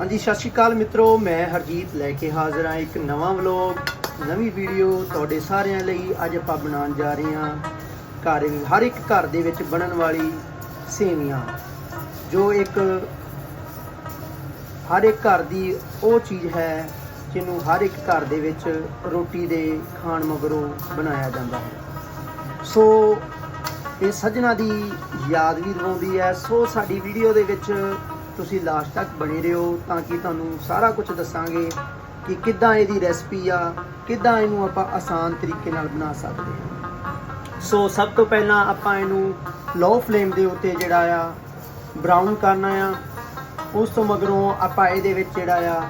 ਹਾਂਜੀ, ਸਤਿ ਸ਼੍ਰੀ ਅਕਾਲ ਮਿੱਤਰੋ, ਮੈਂ ਹਰਜੀਤ ਲੈ ਕੇ ਹਾਜ਼ਰ ਹਾਂ ਇੱਕ ਨਵਾਂ ਵਲੌਗ, ਨਵੀਂ ਵੀਡੀਓ ਤੁਹਾਡੇ ਸਾਰਿਆਂ ਲਈ ਅੱਜ ਆਪਾਂ ਬਣਾਉਣ ਜਾ ਰਹੇ ਹਾਂ। ਘਰ, ਹਰ ਇੱਕ ਘਰ ਦੇ ਵਿੱਚ ਬਣਨ ਵਾਲੀ ਸੇਵੀਆਂ, ਜੋ ਇੱਕ ਹਰ ਇੱਕ ਘਰ ਦੀ ਉਹ ਚੀਜ਼ ਹੈ, ਜਿਹਨੂੰ ਹਰ ਇੱਕ ਘਰ ਦੇ ਵਿੱਚ ਰੋਟੀ ਦੇ ਖਾਣ ਮਗਰੋਂ ਬਣਾਇਆ ਜਾਂਦਾ ਹੈ। ਸੋ, ਇਹ ਸੱਜਣਾ ਦੀ ਯਾਦ ਵੀ ਦਿਵਾਉਂਦੀ ਹੈ। ਸੋ, ਸਾਡੀ ਵੀਡੀਓ ਦੇ ਵਿੱਚ ਤੁਸੀਂ ਲਾਸਟ ਤੱਕ ਬਣੇ ਰਹੋ ਤਾਂ ਕਿ ਤੁਹਾਨੂੰ ਸਾਰਾ ਕੁਝ ਦੱਸਾਂਗੇ ਕਿ ਕਿੱਦਾਂ ਇਹਦੀ ਰੈਸਪੀ ਆ, ਕਿੱਦਾਂ ਇਹਨੂੰ ਆਪਾਂ ਆਸਾਨ ਤਰੀਕੇ ਨਾਲ ਬਣਾ ਸਕਦੇ ਹਾਂ। ਸੋ ਸਭ ਤੋਂ ਪਹਿਲਾਂ ਆਪਾਂ ਇਹਨੂੰ ਲੋ ਫਲੇਮ ਦੇ ਉੱਤੇ ਜਿਹੜਾ ਆ ਬਰਾਊਨ ਕਰਨਾ ਆ। ਉਸ ਤੋਂ ਮਗਰੋਂ ਆਪਾਂ ਇਹਦੇ ਵਿੱਚ ਜਿਹੜਾ ਆ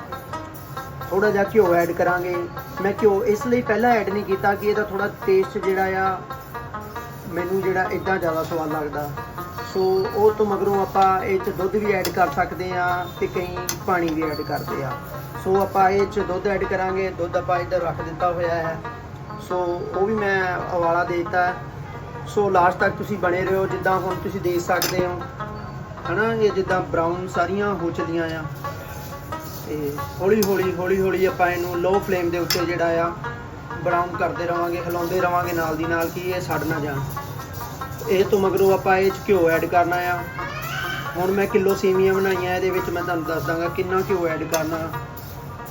ਥੋੜਾ ਜਿਹਾ ਘਿਓ ਐਡ ਕਰਾਂਗੇ। ਮੈਂ ਘਿਓ ਇਸ ਲਈ ਪਹਿਲਾਂ ਐਡ ਨਹੀਂ ਕੀਤਾ ਕਿ ਇਹਦਾ ਥੋੜਾ ਟੇਸਟ ਜਿਹੜਾ ਆ ਮੈਨੂੰ ਜਿਹੜਾ ਇਦਾਂ ਜ਼ਿਆਦਾ ਸਵਾਦ ਲੱਗਦਾ। ਸੋ ਉਹ ਤੋਂ ਮਗਰੋਂ ਆਪਾਂ ਇਹ ਚ ਦੁੱਧ ਵੀ ਐਡ ਕਰ ਸਕਦੇ ਆ ਤੇ ਕਈ ਪਾਣੀ ਵੀ ਐਡ ਕਰਦੇ ਆ ਸੋ ਆਪਾਂ ਇਹ ਚ ਦੁੱਧ ਐਡ ਕਰਾਂਗੇ। ਦੁੱਧ ਆਪਾਂ ਇੱਧਰ ਰੱਖ ਦਿੱਤਾ ਹੋਇਆ ਹੈ। ਸੋ ਉਹ ਵੀ ਮੈਂ ਉਵਾਲਾ ਦੇ ਦਿੱਤਾ ਸੋ ਲਾਸਟ ਤੱਕ ਤੁਸੀਂ ਬਣੇ ਰਹੋ, ਜਿੱਦਾਂ ਹੁਣ ਤੁਸੀਂ ਦੇਖ ਸਕਦੇ ਹੋ। ਹਨਾ, ਇਹ ਜਿੱਦਾਂ ਬਰਾਊਨ ਸਾਰੀਆਂ ਹੋ ਚਲੀਆਂ ਆ। ਤੇ ਹੌਲੀ ਹੌਲੀ ਹੌਲੀ ਹੌਲੀ ਆਪਾਂ ਇਹਨੂੰ ਲੋ ਫਲੇਮ ਦੇ ਉੱਤੇ ਜਿਹੜਾ ਆ ਬਰਾਊਨ ਕਰਦੇ ਰਵਾਂਗੇ ਹਿਲਾਉਂਦੇ ਰਵਾਂਗੇ ਨਾਲ ਦੀ ਨਾਲ ਕਿ ਇਹ ਸੜ ਨਾ ਜਾਣ। ਇਹ ਤੋਂ ਮਗਰੋਂ ਆਪਾਂ ਇਹ 'ਚ ਘਿਓ ਐਡ ਕਰਨਾ ਆ। ਹੁਣ ਮੈਂ ਕਿਲੋ ਸੇਵੀਆਂ ਬਣਾਈਆਂ, ਇਹਦੇ ਵਿੱਚ ਮੈਂ ਤੁਹਾਨੂੰ ਦੱਸ ਦਾਂਗਾ ਕਿੰਨਾ ਘਿਓ ਐਡ ਕਰਨਾ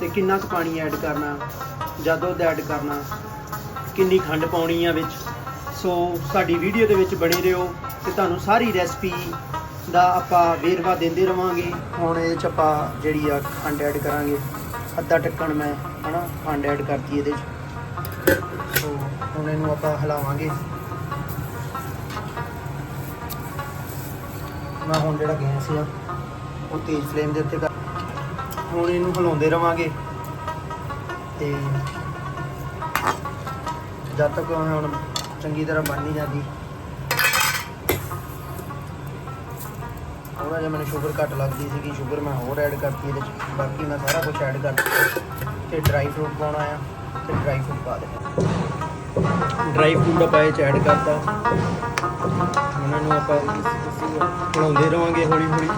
ਤੇ ਕਿੰਨਾ ਕੁ ਪਾਣੀ ਐਡ ਕਰਨਾ, ਜਾਂ ਦੁੱਧ ਐਡ ਕਰਨਾ, ਕਿੰਨੀ ਖੰਡ ਪਾਉਣੀ ਆ ਵਿੱਚ। ਸੋ ਸਾਡੀ ਵੀਡੀਓ ਦੇ ਵਿੱਚ ਬਣੇ ਰਹੋ ਤੇ ਤੁਹਾਨੂੰ ਸਾਰੀ ਰੈਸਪੀ ਦਾ ਆਪਾਂ ਵੇਰਵਾ ਦਿੰਦੇ ਰਵਾਂਗੇ। ਹੁਣ ਇਹਦੇ ਚ ਆਪਾਂ ਜਿਹੜੀ ਆ ਖੰਡ ਐਡ ਕਰਾਂਗੇ। ਅੱਧਾ ਟੱਕਣ ਮੈਂ, ਹਨਾ, ਖੰਡ ਐਡ ਕਰਤੀ ਇਹਦੇ ਚ। ਹੁਣ ਇਹਨੂੰ ਆਪਾਂ ਹਿਲਾਵਾਂਗੇ। ਮੈਂ ਹੁਣ ਜਿਹੜਾ ਗੈਸ ਆ ਉਹ ਤੇਜ਼ ਫਲੇਮ ਦੇ ਉੱਤੇ ਹੁਣ ਇਹਨੂੰ ਹਿਲਾਉਂਦੇ ਰਵਾਂਗੇ। ਤੇ ਜਦ ਤੱਕ ਹੁਣ ਚੰਗੀ ਤਰ੍ਹਾਂ ਬਣ ਨਹੀਂ ਜਾਂਦੀ ਥੋੜਾ ਜਿਹਾ ਮੈਨੂੰ ਸ਼ੂਗਰ ਘੱਟ ਲੱਗਦੀ ਸੀਗੀ ਸ਼ੂਗਰ ਮੈਂ ਹੋਰ ਐਡ ਕਰਤੀ ਇਹਦੇ ਚ। ਬਾਕੀ ਮੈਂ ਸਾਰਾ ਕੁਝ ਐਡ ਕਰ ਤੇ ਡਰਾਈ ਫਰੂਟ ਪਾਉਣਾ ਆ, ਤੇ ਡਰਾਈ ਫਰੂਟ ਪਾ ਦੇ ਡਰਾਈ ਫਰੂਟ ਆਪਾਂ ਇਹ ਚ ਐਡ ਕਰਤਾ। ਉਹਨਾਂ ਨੂੰ ਆਪਾਂ ਬਣਾਉਂਦੇ ਰਵਾਂਗੇ ਹੌਲੀ ਹੌਲੀ।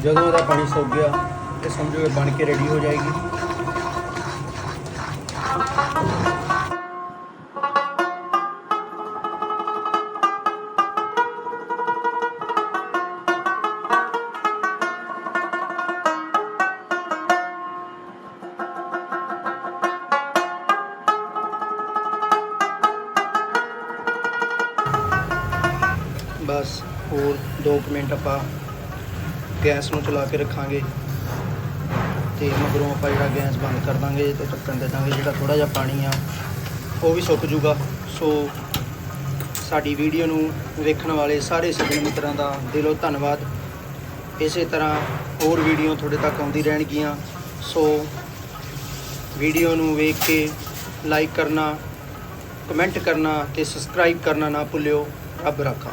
ਜਦੋਂ ਇਹਦਾ ਪਾਣੀ ਸੁੱਕ ਗਿਆ, ਤੇ ਸਮਝੋ ਇਹ ਬਣ ਕੇ ਰੈਡੀ ਹੋ ਜਾਏਗੀ। ਬਸ ਹੋਰ 2 ਮਿੰਟ ਆਪਾਂ ਗੈਸ ਨੂੰ ਚਲਾ ਕੇ ਰੱਖਾਂਗੇ। ਤੇ ਮਗਰੋਂ ਆਪਾਂ ਜਿਹੜਾ ਗੈਸ ਬੰਦ ਕਰ ਦਾਂਗੇ ਤੇ ਢੱਕਣ ਦੇ ਦਾਂਗੇ ਜਿਹੜਾ ਥੋੜਾ ਜਿਹਾ ਪਾਣੀ ਆ, ਉਹ ਵੀ ਸੁੱਕ ਜੂਗਾ ਸੋ ਸਾਡੀ ਵੀਡੀਓ ਨੂੰ ਵੇਖਣ ਵਾਲੇ ਸਾਰੇ ਸੱਜਣ ਮਿੱਤਰਾਂ ਦਾ ਦਿਲੋਂ ਧੰਨਵਾਦ। ਇਸੇ ਤਰ੍ਹਾਂ ਹੋਰ ਵੀਡੀਓ ਤੁਹਾਡੇ ਤੱਕ ਆਉਂਦੀ ਰਹਿਣਗੀਆਂ। ਸੋ ਵੀਡੀਓ ਨੂੰ ਵੇਖ ਕੇ ਲਾਈਕ ਕਰਨਾ, ਕਮੈਂਟ ਕਰਨਾ ਤੇ ਸਬਸਕ੍ਰਾਈਬ ਕਰਨਾ ਨਾ ਭੁੱਲਿਓ। ਰੱਬ ਰਾਖਾ।